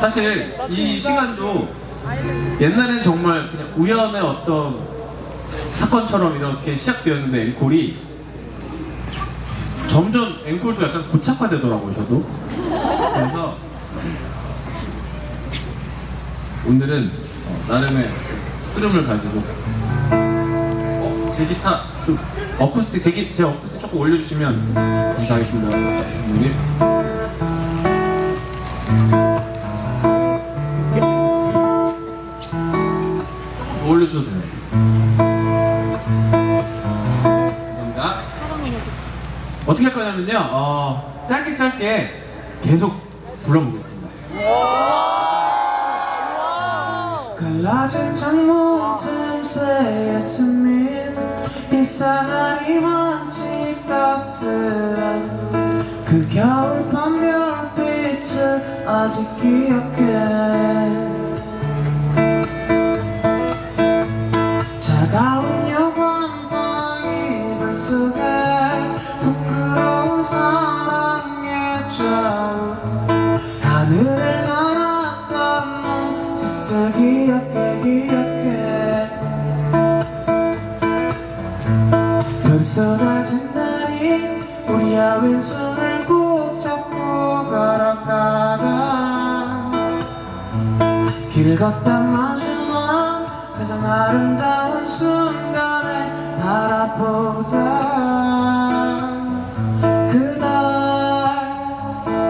사실 이 시간도 옛날엔 정말 그냥 우연의 어떤 사건처럼 이렇게 시작되었는데 앵콜이 점점 앵콜도 약간 고착화되더라고요 저도. 그래서 오늘은 어, 나름의 흐름을 가지고 어, 제 기타 좀 어쿠스틱 제, 기, 제 어쿠스틱 조금 올려주시면 감사하겠습니다. 감독님 올려주셔도 돼요. 감사합니다. 어떻게 할 거냐면요 어, 짧게 짧게 계속 불러보겠습니다. 갈라진 창문 틈새에 스민 이상한 이먼지 따스한 그 겨울밤 별빛을 아직 기억해 차가운 여관방 이불 속에 부끄러운 사랑의 자우. 하늘을 날았던 몸짓을 기억해 기억해 별 쏟아진 날이 우리야 왼손을 꼭 잡고 걸어가다. 길 걷다 마주한 가장 아름다운 순간을 바라보자. 그달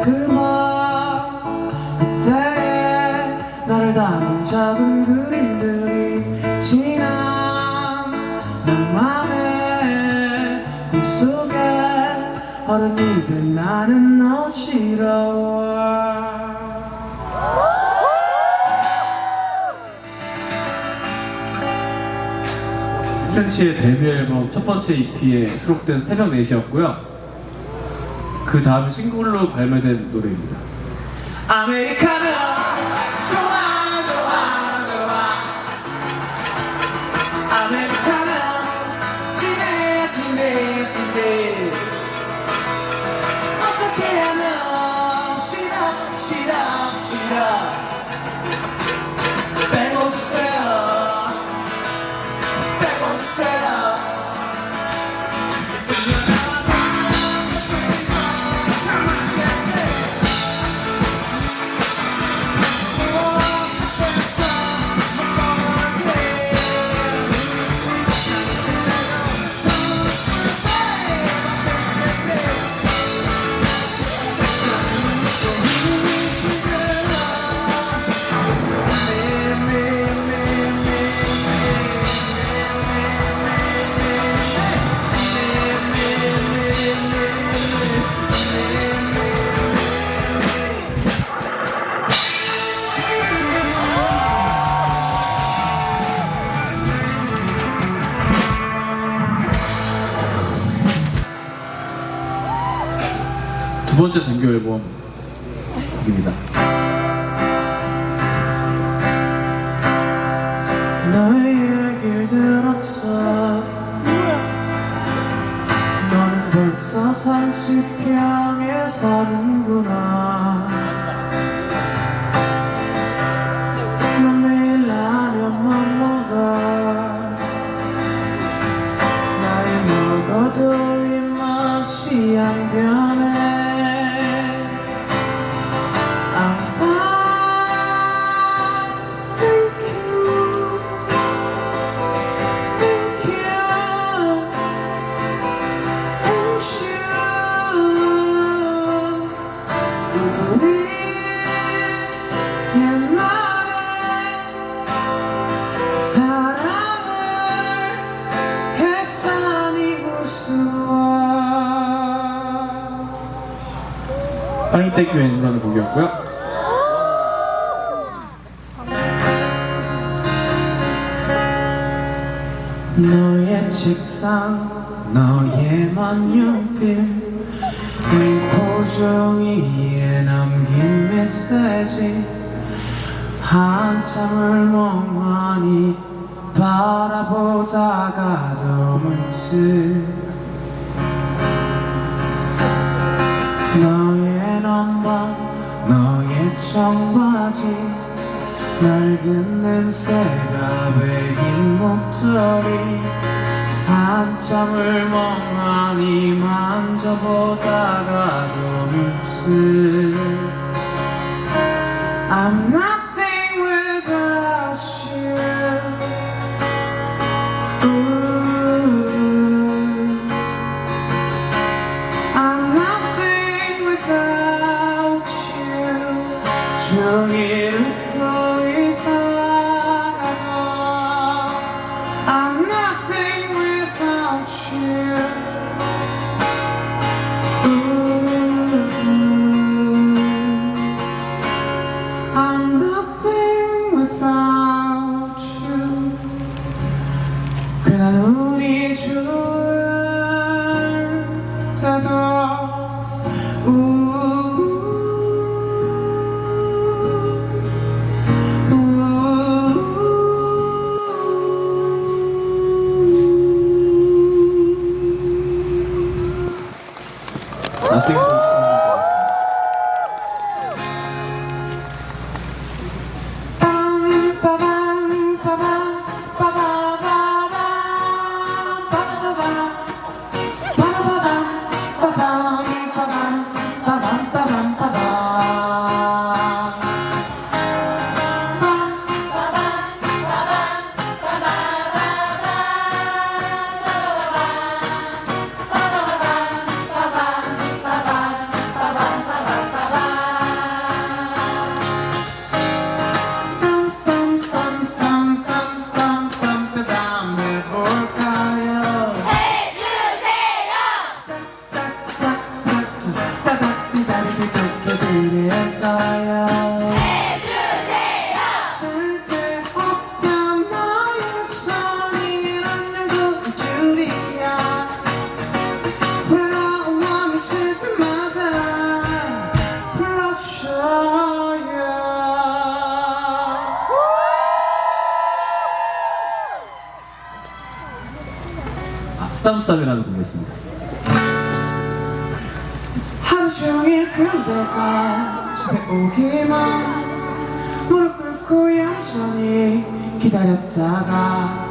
그밤 그때의 나를 담은 작은 그림들이 지난 나만의 꿈속에 어른이 된 나는 어지러워 10cm의 데뷔 앨범 첫 번째 EP에 수록된 새벽 4시였고요. 그 다음 싱글로 발매된 노래입니다. 아메리카노 두 번째 정규 앨범 곡입니다. 너의 얘길 들었어 너는 벌써 30평에 사는구나 파인텍 연주라는 곡이었고요. 너의 책상 너의만 연필 이 포종이에 남긴 메시지 한참을 멍하니 바라보다가도 문득 너의 넘버 너의 청바지 낡은 냄새가 배긴 목도리 한참을 멍하니 만져보다가 눈을 I'm nothing 스tam스tam이라는 곡이었습니다. 하루 종일 그대가 집에 오기만 무릎 꿇고 얌전히 기다렸다가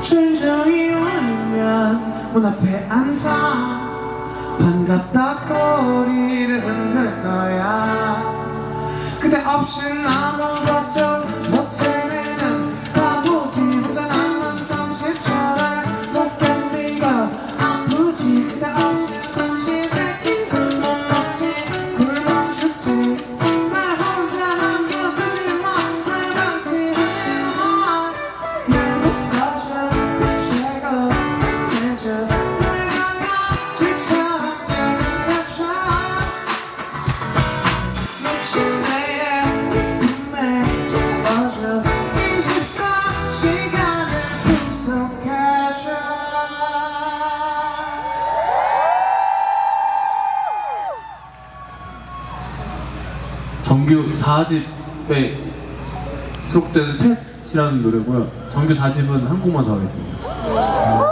조용히 울면 문 앞에 앉아 반갑다 꼬리를 흔들 거야 그대 없이 아무것도 못해 정규 4집에 수록된 펫이라는 노래고요. 정규 4집은 한 곡만 더 하겠습니다.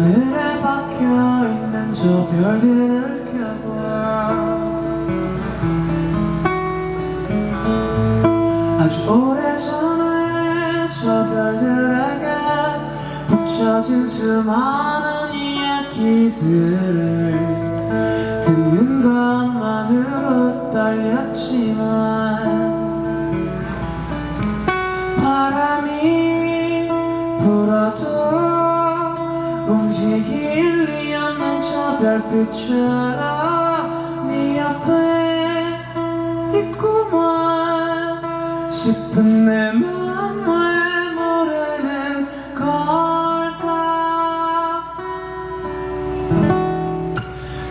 하늘에 박혀있는 저 별들을 켜고. 아주 오래전에 저 별들에게 붙여진 수많은 이야기들을 듣는 것만으로 떨렸지만 별빛처럼 네 옆에 있구만. 싶은 내맘왜 모르는 걸까?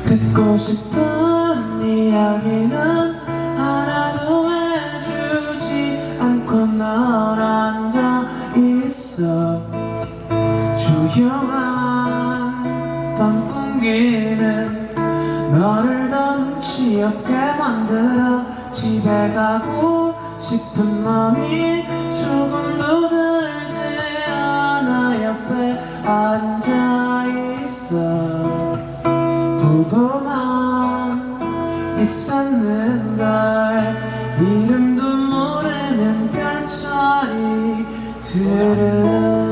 듣고 싶은 집에 가고 싶은 맘이 조금도 들지 않아 옆에 앉아 있어. 보고만 있었는 걸 이름도 모르는 별처리 들을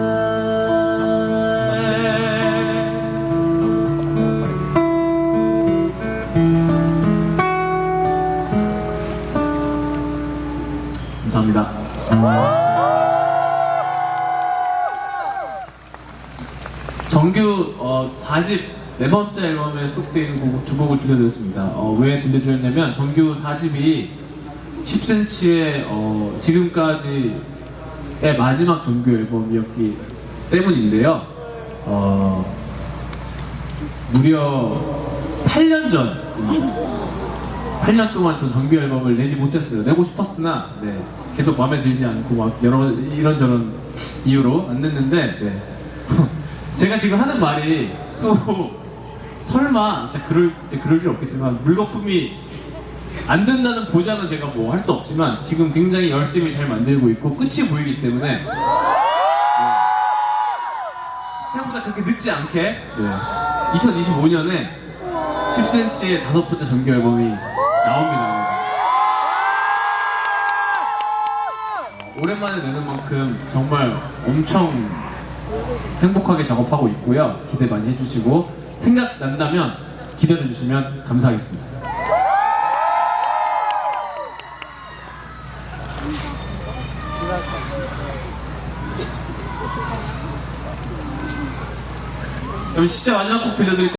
4집 네 번째 앨범에 수록되어 있는 곡 두 곡을 들려드렸습니다. 어, 왜 들려드렸냐면 정규 4집이 10cm의 어, 지금까지의 마지막 정규 앨범이었기 때문인데요. 어, 무려 8년 전입니다. 8년 동안 전 정규 앨범을 내지 못했어요. 내고 싶었으나 네, 계속 마음에 들지 않고 막 여러 이런저런 이유로 안 냈는데 네. 제가 지금 하는 말이 또 설마 진짜 그럴 진짜 그럴 일 없겠지만 물거품이 안 된다는 보장은 제가 뭐 할 수 없지만 지금 굉장히 열심히 잘 만들고 있고 끝이 보이기 때문에 네. 생각보다 그렇게 늦지 않게 네. 2025년에 10cm의 다섯 번째 정규 앨범이 나옵니다. 어, 오랜만에 내는 만큼 정말 엄청 행복하게 작업하고 있고요. 기대 많이 해주시고 생각 난다면 기다려 주시면 감사하겠습니다. 여러분 진짜 마지막 곡 들려드릴